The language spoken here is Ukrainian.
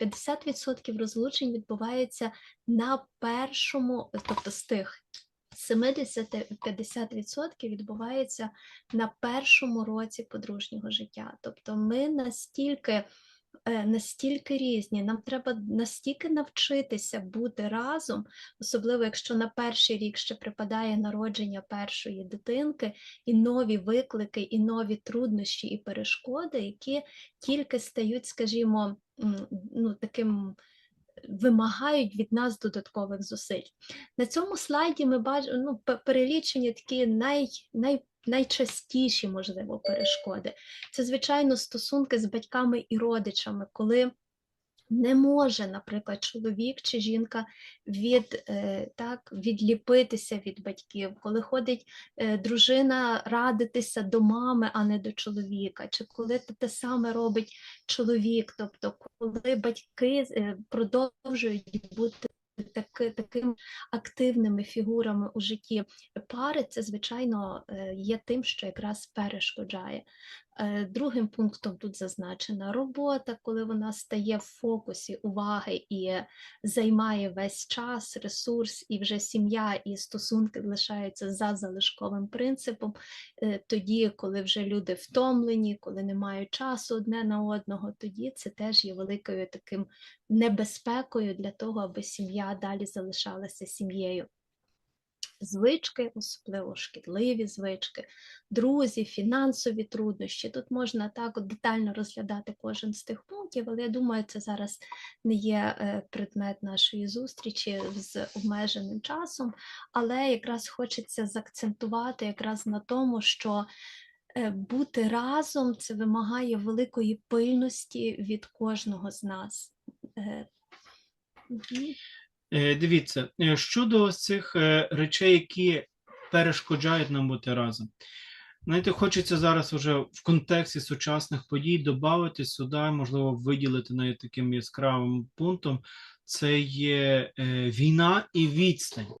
50% розлучень відбувається на першому, тобто з тих 70-50% відбувається на першому році подружнього життя. Тобто ми настільки, настільки різні, нам треба настільки навчитися бути разом, особливо якщо на перший рік ще припадає народження першої дитинки, і нові виклики, і нові труднощі і перешкоди, які тільки стають, скажімо, ну, таким вимагають від нас додаткових зусиль. На цьому слайді ми бачимо ну, пе- перелічені такі най, най, найчастіші, можливо, перешкоди. Це, звичайно, стосунки з батьками і родичами, коли не може, наприклад, чоловік чи жінка від, е, так, відліпитися від батьків, коли ходить е, дружина радитися до мами, а не до чоловіка, чи коли те, саме робить чоловік, тобто коли батьки е, продовжують бути таки, такими активними фігурами у житті пари, це, звичайно, е, є тим, що якраз перешкоджає. Е, Другим пунктом тут зазначена робота, коли вона стає в фокусі уваги і займає весь час, ресурс, і вже сім'я і стосунки лишаються за залишковим принципом. Е, Тоді, коли вже люди втомлені, коли не мають часу одне на одного, тоді це теж є великою таким небезпекою для того, аби сім'я далі залишалася сім'єю. Звички, особливо шкідливі звички, друзі, фінансові труднощі. Тут можна так детально розглядати кожен з тих пунктів, але я думаю, це зараз не є е, предмет нашої зустрічі з обмеженим часом. Але якраз хочеться заакцентувати якраз на тому, що е, бути разом це вимагає великої пильності від кожного з нас. Е, Дивіться, е, щодо ось цих е, речей, які перешкоджають нам бути разом. Знаєте, хочеться зараз вже в контексті сучасних подій додати сюди, можливо, виділити навіть таким яскравим пунктом. Це є війна і відстань.